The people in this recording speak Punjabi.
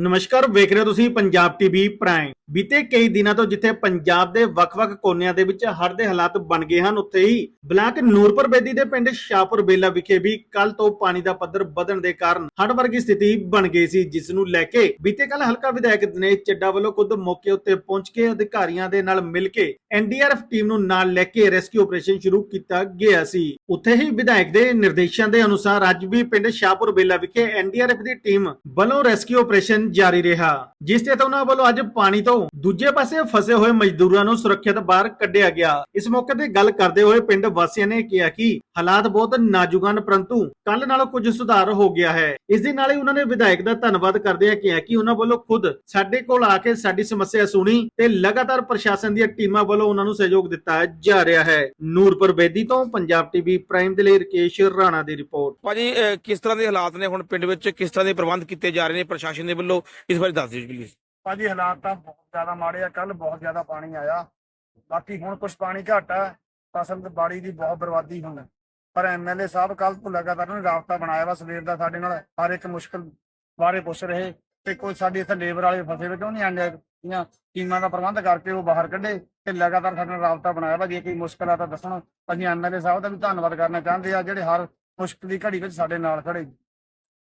ਨਮਸਕਾਰ, ਵੇਖ ਰਹੇ ਹੋ ਤੁਸੀਂ ਪੰਜਾਬ ਟੀਵੀ ਪ੍ਰਾਈਮ ਬੀਤੇ ਕਈ ਦਿਨਾਂ ਤੋਂ ਜਿੱਥੇ ਪੰਜਾਬ ਦੇ ਵੱਖ-ਵੱਖ ਕੋਨਿਆਂ ਦੇ ਵਿੱਚ ਹੜ੍ਹ ਦੇ ਹਾਲਾਤ ਬਣ ਗਏ ਹਨ, ਉੱਥੇ ਹੀ ਬਲਾਕ ਨੂਰਪੁਰ ਬੇਦੀ ਦੇ ਪਿੰਡ ਸ਼ਾਹਪੁਰ ਬੇਲਾ ਵਿਖੇ ਵੀ ਕੱਲ ਤੋਂ ਪਾਣੀ ਦਾ ਪੱਧਰ ਵਧਣ ਦੇ ਕਾਰਨ ਹੜ੍ਹ ਵਰਗੀ ਸਥਿਤੀ ਬਣ ਗਈ ਸੀ, ਜਿਸ ਨੂੰ ਲੈ ਕੇ ਬੀਤੇ ਕੱਲ ਹਲਕਾ ਵਿਧਾਇਕ ਦਿਨੇਸ਼ ਚੱਡਾ ਵੱਲੋਂ ਖੁਦ ਮੌਕੇ ਉੱਤੇ ਪਹੁੰਚ ਕੇ ਅਧਿਕਾਰੀਆਂ ਦੇ ਨਾਲ ਮਿਲ ਕੇ ਐਨਡੀਆਰਐਫ ਟੀਮ ਨੂੰ ਨਾਲ ਲੈ ਕੇ ਰੈਸਕਿਊ ਆਪਰੇਸ਼ਨ ਸ਼ੁਰੂ ਕੀਤਾ ਗਿਆ ਸੀ। ਉੱਥੇ ਹੀ ਵਿਧਾਇਕ ਦੇ ਨਿਰਦੇਸ਼ਾਂ ਦੇ ਅਨੁਸਾਰ ਅੱਜ ਵੀ ਪਿੰਡ ਸ਼ਾਹਪੁਰ ਬੇਲਾ ਵਿਖੇ ਐਨਡੀਆਰਐਫ ਦੀ ਟੀਮ ਵੱਲੋਂ ਰੈਸਕਿਊ ਆਪਰੇਸ਼ਨ ਜਾਰੀ ਰਿਹਾ। ਜਿਸ ਤੇ ਉਹਨਾਂ ਵੱਲੋਂ ਅੱਜ ਪਾਣੀ ਤੋਂ ਦੂਜੇ ਪਾਸੇ ਫਸੇ ਹੋਏ ਮਜ਼ਦੂਰਾਂ ਨੂੰ ਸੁਰੱਖਿਅਤ ਬਾਹਰ ਕੱਢਿਆ ਗਿਆ। ਇਸ ਮੌਕੇ ਤੇ ਗੱਲ ਕਰਦੇ ਹੋਏ ਪਿੰਡ ਵਾਸੀਆਂ ਨੇ ਕਿਹਾ ਕਿ ਹਾਲਾਤ ਬਹੁਤ ਨਾਜ਼ੁਕ ਹਨ ਪਰੰਤੂ ਕੱਲ ਨਾਲੋਂ ਕੁਝ ਸੁਧਾਰ ਹੋ ਗਿਆ ਹੈ। ਇਸ ਦੇ ਨਾਲ ਹੀ ਉਹਨਾਂ ਨੇ ਵਿਧਾਇਕ ਦਾ ਧੰਨਵਾਦ ਕਰਦਿਆਂ ਕਿਹਾ ਕਿ ਉਹਨਾਂ ਵੱਲੋਂ ਖੁਦ ਸਾਡੇ ਕੋਲ ਆ ਕੇ ਸਾਡੀ ਸਮੱਸਿਆ ਸੁਣੀ ਤੇ ਲਗਾਤਾਰ ਪ੍ਰਸ਼ਾਸਨ ਦੀਆਂ ਟੀਮਾਂ ਵੱਲੋਂ ਉਹਨਾਂ ਨੂੰ ਸਹਿਯੋਗ ਦਿੱਤਾ ਜਾ ਰਿਹਾ ਹੈ। ਨੂਰਪੁਰ ਬੇਦੀ ਤੋਂ ਪੰਜਾਬ ਟੀਵੀ ਪ੍ਰਾਈਮ ਦੇ ਲਈ ਰਕੇਸ਼ ਰਾਣਾ ਦੀ ਰਿਪੋਰਟ। ਭਾਜੀ ਕਿਸ ਤਰ੍ਹਾਂ ਦੇ ਹਾਲਾਤ ਨੇ ਹੁਣ ਪਿੰਡ ਵਿੱਚ? ਕਿਸ ਤਰ੍ਹਾਂ ਦੇ ਪ੍ਰਬੰਧ ਕੀਤੇ ਜਾ ਰਹੇ ਨੇ ਪ੍ਰਸ਼ਾਸਨ ਦੇ ਵੱਲੋਂ? ਇਸ ਬਾਰੇ ਦੱਸ ਦਿਓ ਪਲੀਜ਼ ਭਾਜੀ, ਹਾਲਾਤ ਤਾਂ ਬਹੁਤ ਜ਼ਿਆਦਾ ਮਾੜੇ ਆ। ਕੱਲ ਬਹੁਤ ਜ਼ਿਆਦਾ ਪਾਣੀ ਆਇਆ। ਬਾਕੀ ਹੁਣ ਕੁਝ ਪਾਣੀ ਘੱਟ ਆ। ਫਸਲ ਤੇ ਬਾੜੀ ਦੀ ਬਹੁਤ ਬਰਬਾਦੀ ਹੁਣ। ਪਰ ਐਮਐਲਏ ਸਾਹਿਬ ਕੱਲ ਤੋਂ ਲਗਾਤਾਰ ਉਹਨੇ ਰਾਬਤਾ ਬਣਾਇਆ ਵਾ ਸਵੇਰ ਦਾ ਸਾਡੇ ਨਾਲ। ਹਰ ਇੱਕ ਮੁਸ਼ਕਲ ਬਾਰੇ ਪੁੱਛ ਰਹੇ। ਤੇ ਕੋਈ ਸਾਡੀ ਇੱਥੇ ਲੇਬਰ ਵਾਲੇ ਫਸੇ ਵੇ ਕਿਉਂ ਨਹੀਂ ਆਂਦੇ ਦੀਆਂ ਟੀਮਾਂ ਦਾ ਪ੍ਰਬੰਧ ਕਰਕੇ ਉਹ ਬਾਹਰ ਕੱਢੇ ਤੇ ਲਗਾਤਾਰ ਸਾਡੇ ਨਾਲ ਰਾਬਤਾ ਬਣਾਇਆ ਵਾ। ਜੇ ਕੋਈ ਮੁਸ਼ਕਲ ਆ ਤਾਂ ਦੱਸਣ। ਅਸੀਂ ਐਮਐਲਏ ਸਾਹਿਬ ਦਾ ਵੀ ਧੰਨਵਾਦ ਕਰਨਾ ਚਾਹੁੰਦੇ ਆ। ਜਿਹੜੇ ਹਰ ਮੁਸ਼ਕਲ ਦੀ ਘੜੀ ਵਿੱਚ ਸਾਡੇ ਨਾਲ ਖੜੇ।